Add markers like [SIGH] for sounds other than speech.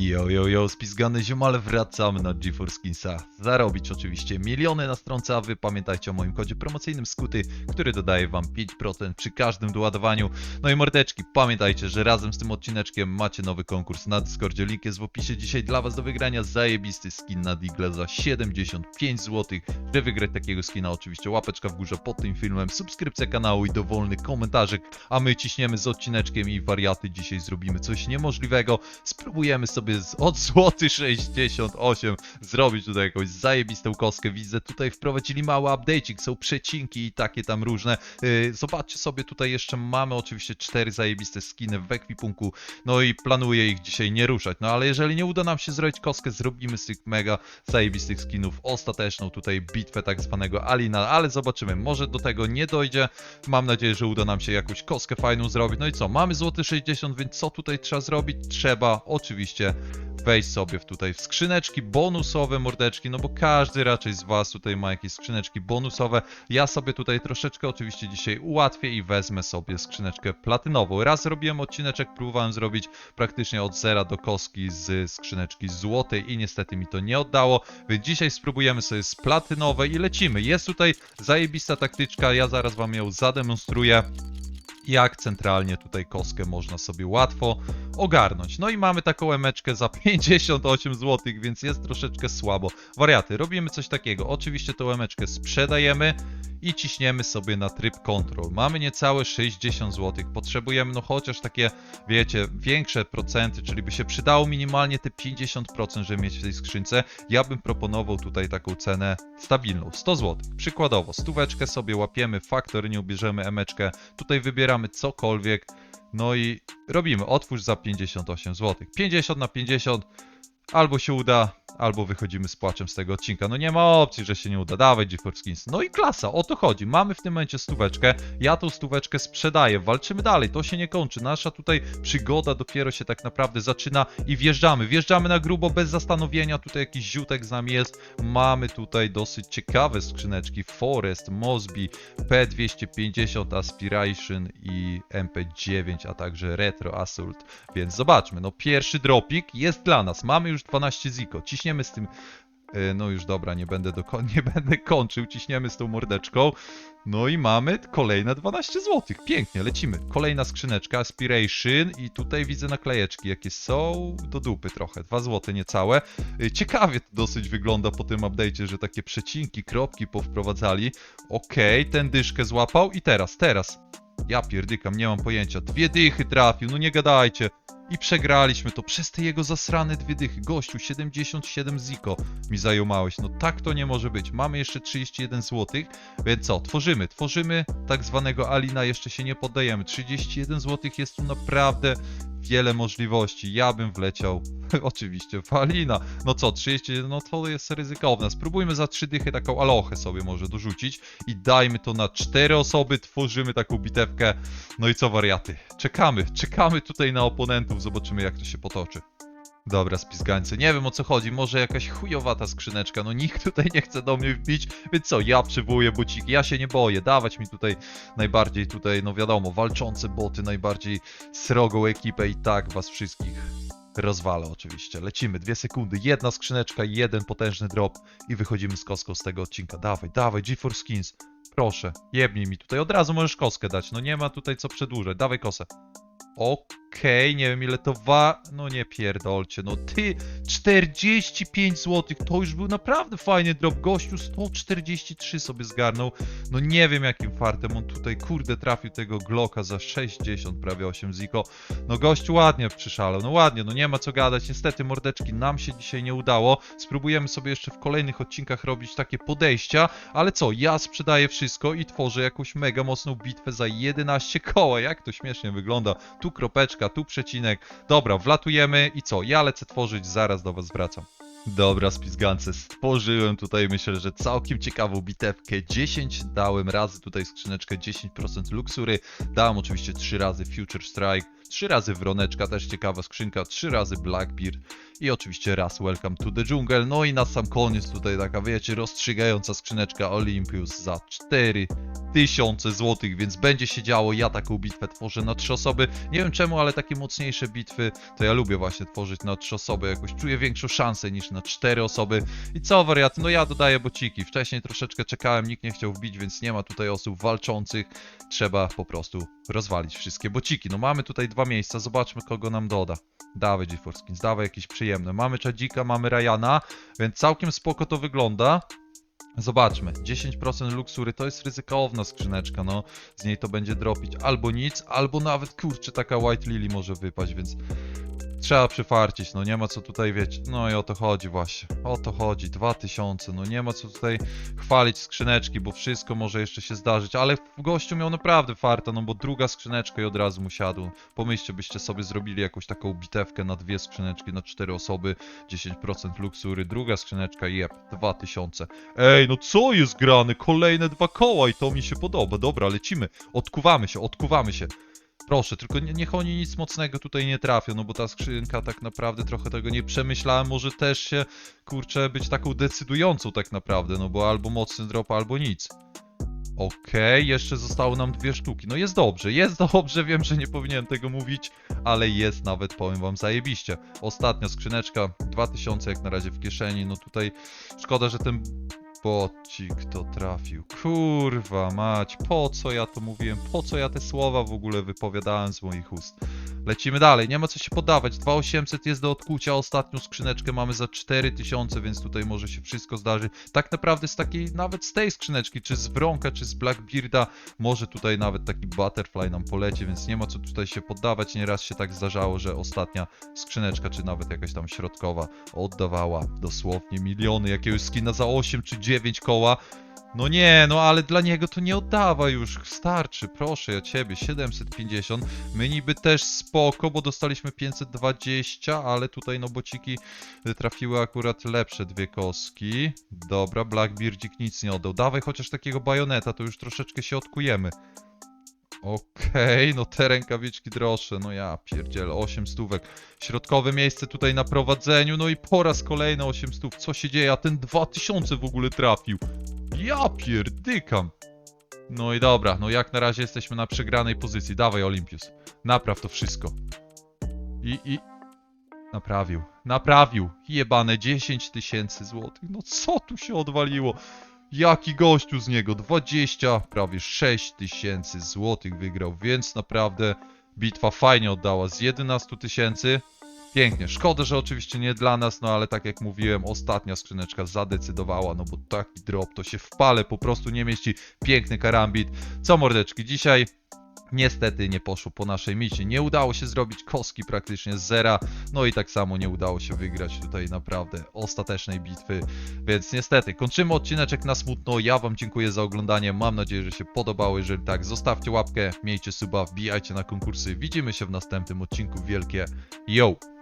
Yo, yo, yo, spizgane ziomale, wracamy na GeForce Skinsa. Zarobić oczywiście miliony na stronce, a wy pamiętajcie o moim kodzie promocyjnym Skuty, który dodaje wam 5% przy każdym doładowaniu. No i mordeczki, pamiętajcie, że razem z tym odcineczkiem macie nowy konkurs na Discordzie, link jest w opisie. Dzisiaj dla was do wygrania zajebisty skin na Digle za 75 zł. Żeby wygrać takiego skina, oczywiście łapeczka w górze pod tym filmem, subskrypcja kanału i dowolny komentarzyk, a my ciśniemy z odcineczkiem i wariaty dzisiaj zrobimy coś niemożliwego. Spróbujemy sobie z, od złoty 68 zrobić tutaj jakąś zajebistą kostkę. Widzę, tutaj wprowadzili mały update'ik, są przecinki i takie tam różne. Yy, zobaczcie sobie, tutaj jeszcze mamy oczywiście cztery zajebiste skiny w ekwipunku, no i planuję ich dzisiaj nie ruszać. No ale jeżeli nie uda nam się zrobić kostkę, zrobimy z tych mega zajebistych skinów ostateczną tutaj bitwę tak zwanego Alina, ale zobaczymy, może do tego nie dojdzie. Mam nadzieję, że uda nam się jakąś kostkę fajną zrobić. No i co, mamy złoty 60, więc co tutaj trzeba zrobić? Trzeba oczywiście wejść sobie w tutaj w skrzyneczki bonusowe mordeczki, no bo każdy raczej z was tutaj ma jakieś skrzyneczki bonusowe. Ja sobie tutaj troszeczkę oczywiście dzisiaj ułatwię i wezmę sobie skrzyneczkę platynową. Raz robiłem odcineczek, próbowałem zrobić praktycznie od zera do kostki z skrzyneczki złotej i niestety mi to nie oddało, więc dzisiaj spróbujemy sobie z platynowej i lecimy. Jest tutaj zajebista taktyczka, ja zaraz wam ją zademonstruję jak centralnie tutaj kostkę można sobie łatwo ogarnąć. No i mamy taką emeczkę za [LAUGHS] 58 zł, więc jest troszeczkę słabo. Wariaty, robimy coś takiego. Oczywiście tą emeczkę sprzedajemy i ciśniemy sobie na tryb control. Mamy niecałe 60 zł. Potrzebujemy no chociaż takie, wiecie, większe procenty, czyli by się przydało minimalnie te 50%, żeby mieć w tej skrzynce. Ja bym proponował tutaj taką cenę stabilną, 100 zł. Przykładowo, stóweczkę sobie łapiemy, faktor, nie ubierzemy emeczkę, tutaj wybieramy cokolwiek, no i robimy otwórz za 58 zł. 50 na 50, albo się uda, albo wychodzimy z płaczem z tego odcinka. No nie ma opcji, że się nie uda. Dawaj GeForce Skins. No i klasa, o to chodzi. Mamy w tym momencie stóweczkę. Ja tą stóweczkę sprzedaję. Walczymy dalej, to się nie kończy. Nasza tutaj przygoda dopiero się tak naprawdę zaczyna i wjeżdżamy. Wjeżdżamy na grubo, bez zastanowienia. Tutaj jakiś ziutek z nami jest. Mamy tutaj dosyć ciekawe skrzyneczki. Forest, Mosby, P250 Aspiration i MP9, a także Retro Assault. Więc zobaczmy. No pierwszy dropik jest dla nas. Mamy już 12 ziko. Ciśniemy z tym E, No już dobra, nie będę, do, [LAUGHS] nie będę kończył, ciśniemy z tą mordeczką. No i mamy kolejne 12 zł. Pięknie, lecimy. Kolejna skrzyneczka, Aspiration i tutaj widzę naklejeczki, jakie są do dupy trochę. 2 zł niecałe. E, Ciekawie to dosyć wygląda po tym update'cie, że takie przecinki, kropki powprowadzali. Okej, ten dyszkę złapał i teraz, teraz. Ja pierdykam, nie mam pojęcia. Dwie dychy trafił, no nie gadajcie. I przegraliśmy to przez te jego zasrane dwie dychy. Gościu, 77 ziko mi zajumałeś. No tak to nie może być. Mamy jeszcze 31 zł, więc co? Tworzymy, tworzymy tak zwanego Alina, jeszcze się nie poddajemy. 31 zł jest tu naprawdę wiele możliwości. Ja bym wleciał [LAUGHS] oczywiście w Alina. No co, 31, no to jest ryzykowne. Spróbujmy za 3 dychy taką alochę sobie może dorzucić i dajmy to na 4 osoby, tworzymy taką bitewkę. No i co wariaty? Czekamy, czekamy tutaj na oponentów, zobaczymy jak to się potoczy. Dobra, spizgańcy, nie wiem o co chodzi, może jakaś chujowata skrzyneczka, no nikt tutaj nie chce do mnie wbić, więc co, ja przywołuję buciki, ja się nie boję, dawać mi tutaj najbardziej tutaj, no wiadomo, walczące boty, najbardziej srogą ekipę i tak was wszystkich rozwalę oczywiście. Lecimy, dwie sekundy, jedna skrzyneczka, jeden potężny drop i wychodzimy z koską z tego odcinka. Dawaj, dawaj, GeForce Skins, proszę, jebnij mi tutaj, od razu możesz koskę dać, no nie ma tutaj co przedłużać, dawaj kosę. Okej, nie wiem ile to wa... No nie pierdolcie, no ty 45 zł, to już był naprawdę fajny drop, gościu 143 sobie zgarnął. No nie wiem jakim fartem on tutaj, kurde, trafił tego Glocka za 60, prawie 8 ziko. No gościu ładnie przyszalał, no ładnie, no nie ma co gadać. Niestety mordeczki nam się dzisiaj nie udało. Spróbujemy sobie jeszcze w kolejnych odcinkach robić takie podejścia, ale co, ja sprzedaję wszystko i tworzę jakąś mega mocną bitwę za 11 koła. Jak to śmiesznie wygląda. Tu kropeczka, tu przecinek. Dobra, wlatujemy i co, ja lecę tworzyć, zaraz do was wracam. Dobra, spizgance, stworzyłem tutaj myślę, że całkiem ciekawą bitewkę. 10 dałem razy tutaj skrzyneczkę 10% luksury. Dałem oczywiście 3 razy Future Strike, 3 razy Wroneczka, też ciekawa skrzynka, 3 razy Blackbeard i oczywiście raz Welcome to the Jungle. No i na sam koniec tutaj taka, wiecie, rozstrzygająca skrzyneczka Olympus za 4 tysiące złotych, więc będzie się działo. Ja taką bitwę tworzę na trzy osoby. Nie wiem czemu, ale takie mocniejsze bitwy to ja lubię właśnie tworzyć na trzy osoby. Jakoś czuję większą szansę niż na cztery osoby. I co wariaty? No ja dodaję bociki. Wcześniej troszeczkę czekałem, nikt nie chciał wbić, więc nie ma tutaj osób walczących. Trzeba po prostu rozwalić wszystkie bociki. No mamy tutaj dwa miejsca, zobaczmy kogo nam doda. Dawaj GeForce Skins, dawaj jakieś przyjemne. Mamy Czadzika, mamy Ryana, więc całkiem spoko to wygląda. Zobaczmy, 10% luksury to jest ryzykowna skrzyneczka, no z niej to będzie dropić albo nic, albo nawet kurczę taka White Lily może wypaść, więc trzeba przyfarcić, no nie ma co tutaj wiecie, no i o to chodzi właśnie, o to chodzi, 2000, no nie ma co tutaj chwalić skrzyneczki, bo wszystko może jeszcze się zdarzyć, ale gościu miał naprawdę farta, no bo druga skrzyneczka i od razu mu siadł, pomyślcie byście sobie zrobili jakąś taką bitewkę na dwie skrzyneczki, na cztery osoby, 10% luksury, druga skrzyneczka, jeb, 2000, Ej, no co jest grane? Kolejne dwa koła i to mi się podoba. Dobra, lecimy. Odkuwamy się, odkuwamy się. Proszę, tylko nie, niech oni nic mocnego tutaj nie trafią, no bo ta skrzynka tak naprawdę trochę tego nie przemyślałem. Może też się, kurczę, być taką decydującą tak naprawdę, no bo albo mocny drop, albo nic. Okej, jeszcze zostały nam dwie sztuki. No jest dobrze, jest [LAUGHS] dobrze, wiem, że nie powinienem tego mówić, ale jest nawet, powiem wam, zajebiście. Ostatnia skrzyneczka, 2000 jak na razie w kieszeni, no tutaj szkoda, że ten bocik to trafił. Kurwa mać, po co ja to mówiłem, po co ja te słowa w ogóle wypowiadałem z moich ust. Lecimy dalej, nie ma co się podawać. 2800 jest do odkucia, ostatnią skrzyneczkę mamy za 4000, więc tutaj może się wszystko zdarzy. Tak naprawdę z takiej, nawet z tej skrzyneczki, czy z Bronka, czy z Blackbearda, może tutaj nawet taki Butterfly nam poleci, więc nie ma co tutaj się poddawać. Nieraz się tak zdarzało, że ostatnia skrzyneczka, czy nawet jakaś tam środkowa oddawała dosłownie miliony jakiegoś skina za 8 czy 9 koła. No nie, no ale dla niego to nie oddawa już, starczy, proszę ja ciebie, 750. My niby też spoko, bo dostaliśmy 520, ale tutaj no bociki trafiły akurat lepsze dwie kostki. Dobra, Blackbeardzik nic nie oddał. Dawaj chociaż takiego bajoneta, to już troszeczkę się odkujemy. Okej, no te rękawiczki droższe, no ja pierdzielę, 8 stówek. Środkowe miejsce tutaj na prowadzeniu, no i po raz kolejny 8 stów. Co się dzieje? A ten 2000 w ogóle trafił. Ja pierdykam. No i dobra, no jak na razie jesteśmy na przegranej pozycji. Dawaj Olympus, napraw to wszystko. I, i... Naprawił, naprawił. Jebane 10 tysięcy złotych. No co tu się odwaliło? Jaki gościu z niego? 20, prawie 6 tysięcy złotych wygrał, więc naprawdę bitwa fajnie oddała. Z 11 tysięcy Pięknie. Szkoda, że oczywiście nie dla nas, no ale tak jak mówiłem, ostatnia skrzyneczka zadecydowała, no bo taki drop to się w pale po prostu nie mieści. Piękny karambit. Co mordeczki, dzisiaj niestety nie poszło po naszej micie. Nie udało się zrobić koski praktycznie z zera, no i tak samo nie udało się wygrać tutaj naprawdę ostatecznej bitwy, więc niestety kończymy odcineczek na smutno. Ja wam dziękuję za oglądanie, mam nadzieję, że się podobało. Jeżeli tak, zostawcie łapkę, miejcie suba, wbijajcie na konkursy. Widzimy się w następnym odcinku. Wielkie yo!